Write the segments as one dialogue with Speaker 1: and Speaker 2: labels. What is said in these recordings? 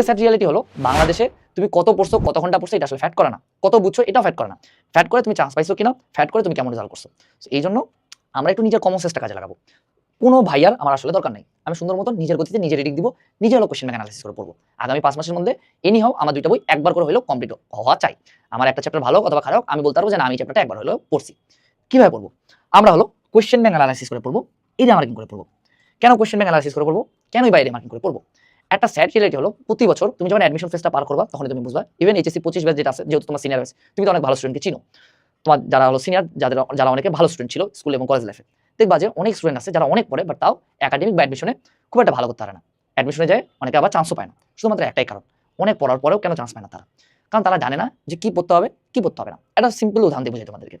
Speaker 1: থেকে স্যাট রিয়ালিটি হলো, বাংলাদেশে তুমি কত পড়ছো কত ঘণ্টা পড়ছো, এটা আসলে ফ্যাট করে না। কত বুঝছ, এটাও ফ্যাট করে না। ফ্যাট করে তুমি চান্স পাইছো কিনা ফ্যাট করে তুমি কেমন রেজাল্ট করছ। এই জন্য আমরা একটু নিজের কমন সেন্সটা কাজে লাগাবো। কোনো ভাইয়ার আমার আসলে দরকার নেই। আমি সুন্দর মতো নিজের গতিতে নিজে রিডিং দিব নিজে হলো কোশ্চেন ব্যাংক অ্যানালিসিস করে পড়ব। আগামী পাঁচ মাসের মধ্যে এনি হাও আমার দুইটা বই একবার করে হলেও কমপ্লিট হওয়া চাই। আমার একটা চ্যাপ্টার ভালো অথবা খারাপ আমি বলতে পারব যে আমি চ্যাপ্টারটা একবার হলেও পড়ছি। কীভাবে পড়ব? আমরা হলো কোশ্চেন ব্যাংক অ্যানালিসিস করে পড়ব এটা মার্কিং করে পড়ব। কেন কোশ্চেন ব্যাংক অ্যানালিসিস করে পড়ব? কেনই বাইরে মার্কিং করে পড়ব? একটা স্যাড রিলেটি হলো, প্রতি বছর তুমি যখন অ্যাডমিশন ফেসটা পার করবা তখন তুমি বুঝবা ইভেন এইচএসসি পঁচিশ ব্যাচ যেটা আছে, যেহেতু তোমার সিনিয়র ব্যাচ তুমি তো অনেক ভালো স্টুডেন্টকে চিনো তোমার যারা হলো সিনিয়র যাদের, যারা অনেকে ভালো স্টুডেন্ট ছিল স্কুল এবং কলেজ লাইফে দেখবা যে অনেক স্টুডেন্ট আছে যারা অনেক পড়ে বাট তাও একাডেমিক বা অ্যাডমিশনে খুব একটা ভালো করতে পারে না। অ্যাডমিশনে যায়, অনেকে আবার চান্সও পায় না। শুধুমাত্র একটাই কারণ, অনেক পড়ার পরেও কেন চান্স পায় না তারা? কারণ তারা জানে না যে কি পড়তে হবে, কি পড়তে হবে না। একটা সিম্পল উদাহরণ দিয়ে বোঝাই তোমাদেরকে।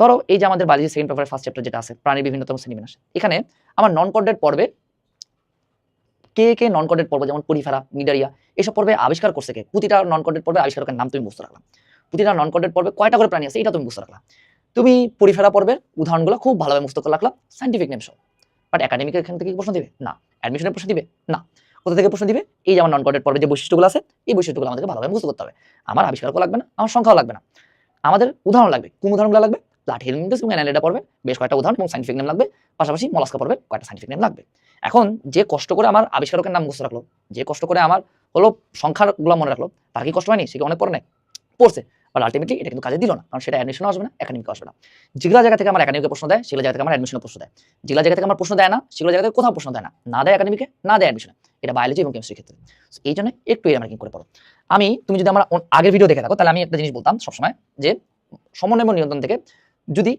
Speaker 1: ধরো, এই যে আমাদের বায়োলজি সেকেন্ড পেপারের ফার্স্ট চ্যাপ্টার যেটা আছে, প্রাণীর বিভিন্নতম শ্রেণীবিন্যাস। এখানে আমার নন কর্ডেড পর্বে কে কে নন কর্ডেড পর্ব, যেমন পরিফেরা, মিডারিয়া, এসব পর্বে আবিষ্কার করছে কে? প্রতিটা নন কর্ডেড পর্বে আবিষ্কারকের নাম তুমি বুঝতে রাখলাম। প্রতিটা নন কর্ডেড পর্বে কয়টা করে প্রাণী আছে এটা তুমি বুঝতে রাখলাম। তুমি পরিফেরা পর্বের উদাহরণগুলো খুব ভালোভাবে মুস্ত করে রাখলাম সাইন্টিফিক নেম বাট একাডেমিকের এখান থেকে প্রশ্ন দিবে? না। অ্যাডমিশনের প্রশ্ন দিবে? না। কোথা থেকে প্রশ্ন দিবে? এই যেমন নন কর্ডেড পর্বে যে বৈশিষ্ট্যগুলো আছে, এই বৈশিষ্ট্যগুলো আমাদেরকে ভালোভাবে মুস্ত করতে হবে। আমার আবিষ্কারকও লাগবে না, আমার সংখ্যাও লাগবে না। আমাদের উদাহরণ লাগবে, কোন উদাহরণগুলো লাগবে? প্লাটিহেলমিনটাস এবং অ্যানালিডা পড়বে, বেশ কয়েকটা উদাহরণ এবং সাইন্টিফিক নেম লাগবে, পাশাপাশি মলাস্কা পড়বে, কয়েকটা সাইন্টিফিক নেম লাগবে। এখন যে কষ্ট করে আমার আবিষ্কারকের নাম মুখস্থ রাখল, যে কষ্ট করে আমার হলো সংখ্যাগুলো মনে রাখল, তার কি কষ্ট হয়নি? সে কি অনেক পড়ে নাই? পড়ছে বাট আলটিমেটলি এটা কিন্তু কাজে দিল না, কারণ সেটা অ্যাডমিশন আসবে না একাডেমিক আসবে না। যেগুলো জায়গা থেকে আমার একাডেমিকে প্রশ্ন দেয়, সেগুলো জায়গা থেকে আমার অ্যাডমিশনে প্রশ্ন দেয়। যেগুলো জায়গা থেকে আমার প্রশ্ন দেয় না, সেগুলো জায়গা থেকে কোথাও প্রশ্ন দেয় না। না দেয় একাডেমিকে না দেয় অ্যাডমিশনে এটা বায়োলজি এবং কেমিস্ট্রির ক্ষেত্রে। এই জন্য একটু এর মার্কিং করে পড়ো। আমি, তুমি যদি আমার আগের ভিডিও দেখে থাকো, তাহলে আমি একটা জিনিস বলতাম সবসময়, যে সমন্বয় নিয়ন্ত্রণ থেকে যদি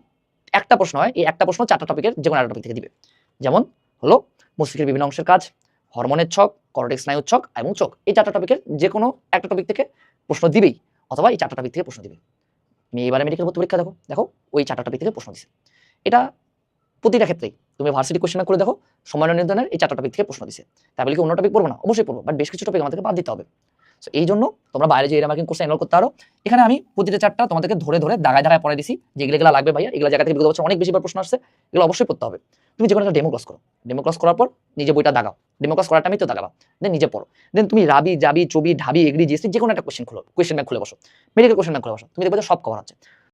Speaker 1: একটা প্রশ্ন হয়, এই একটা প্রশ্ন চারটা টপিকের যে কোনো একটা টপিক থেকে দিবে। যেমন হলো মস্তিষ্কের বিভিন্ন অংশের কাজ, হরমোনের ছক করটেক্স স্নায়ুর ছক এবং চোখ। এই চারটা টপিকের যে কোনো একটা টপিক থেকে প্রশ্ন দিবেই, অথবা এই চারটা টপিক থেকে প্রশ্ন দিবে। তুমি এবারে মেডিকেল ভর্তি পরীক্ষা দেখো দেখো ওই চারটা টপিক থেকে প্রশ্ন দিছে। এটা প্রতিটা ক্ষেত্রেই। তুমি ভার্সিটি কোশ্চেন করে দেখো সময় নির্ধারণের এই চারটা টপিক থেকে প্রশ্ন দিছে। তাই বলে কি অন্য টপিক পড়ব না? অবশ্যই পড়ব বাট বেশ কিছু টপিক আমাদেরকে বাদ দিতে হবে। সো এই জন্য তোমরা বাইরে যে এরা মার্কিং কোর্সে এনরোল করতে পারো। এখানে আমি প্রতিটা চারটা তোমাদেরকে ধরে ধরে দাগায় দাগায় পড়ে দিছি যেগুলো এগুলো লাগবে ভাইয়া, এগুলো জায়গা থেকে বিগত বছর অনেক বেশি প্রশ্ন আসছে, এগুলো অবশ্যই পড়তে হবে। তুমি যে কোনো একটা ডেমো ক্লাস করো। ডেমো ক্লাস করার পর নিজে বইটা দাগাও। ডেমো ক্লাস করার টাইমে তো দাগাবা। দেন নিজে পড়ো। দেন তুমি রাবি যাবি চবি, ঢাবি, এগ্রি, জিএসটি যে কোনো একটা কোয়েশ্চেন খুলো। কোয়েশ্চেন ব্যাংক খুলে বসো। মেডিকেল কোয়েশ্চেন ব্যাংক খুলে বসো। তুমি দেখবে সব কভার হচ্ছে